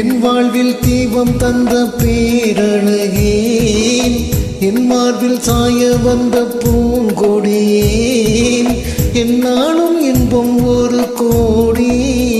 என் வாழ்வில் தீபம் தந்த பேரழகே என் மார்பில் சாய வந்த பூங்கொடியே என் என்னாலும் இன்பம் ஒரு கோடியே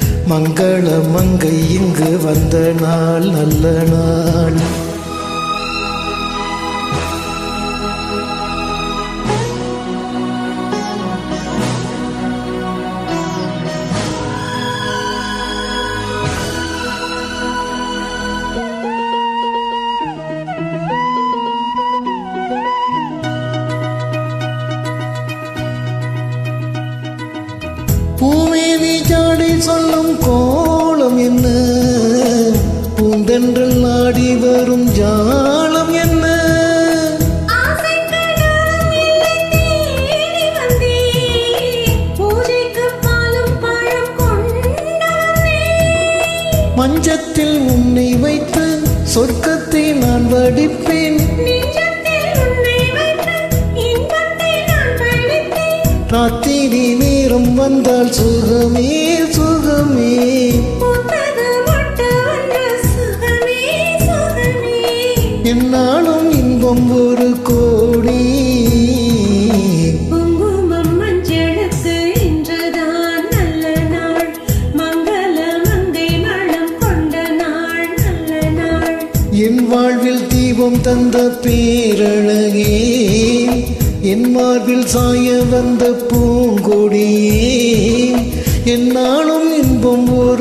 மங்கள மங்கை இங்கு வந்த நாள் நல்ல நாள். பூமேவி ஜாடி சொல்லும் கோலம் என்ன? பூந்தென்றல் நாடி வரும் ஜாலம் என்ன? மஞ்சத்தில் உன்னை வைத்து சொர்க்கத்தை நான் வடிப்பேன். ராத்திரி நேரம் வந்தால் சுகமே சுகமே. என்னாலும் இன்பம் ஒரு கோடி. என் வாழ்வில் தீபம் தந்த பேரழகே. என் மார்பில் சாய வந்த பூங்கொடியே என்னாலும் இன்பம் ஒரு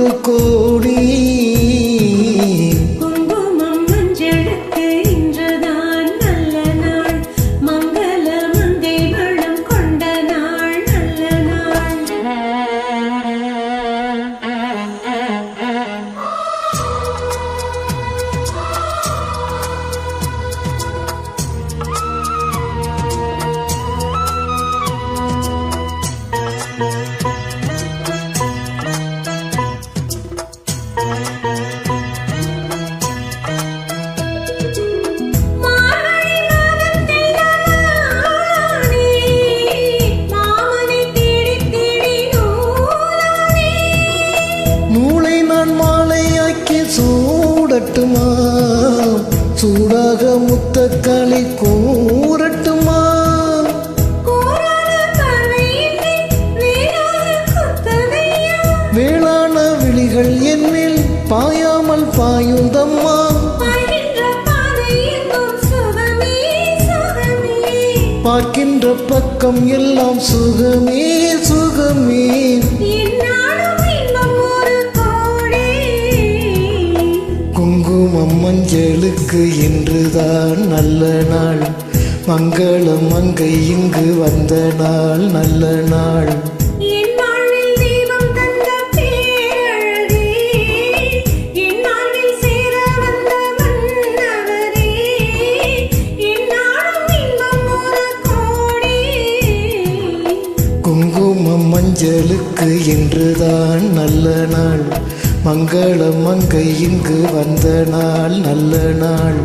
சூடட்டுமா சூடாக முத்தக்களி கூறட்டுமா? வேளாண விழிகள் என்னில் பாயாமல் பாயுந்தம்மா. பார்க்கின்ற பக்கம் எல்லாம் சுகமே சுகமே. மஞ்சளுக்கு இன்றுதான் நல்ல நாள். மங்களம் மங்கை இங்கு வந்த நாள் நல்ல நாள். குங்குமம் மஞ்சளுக்கு இன்றுதான் நல்ல நாள். மங்களம் மங்கை இங்கு வந்த நாள் நல்ல நாள்.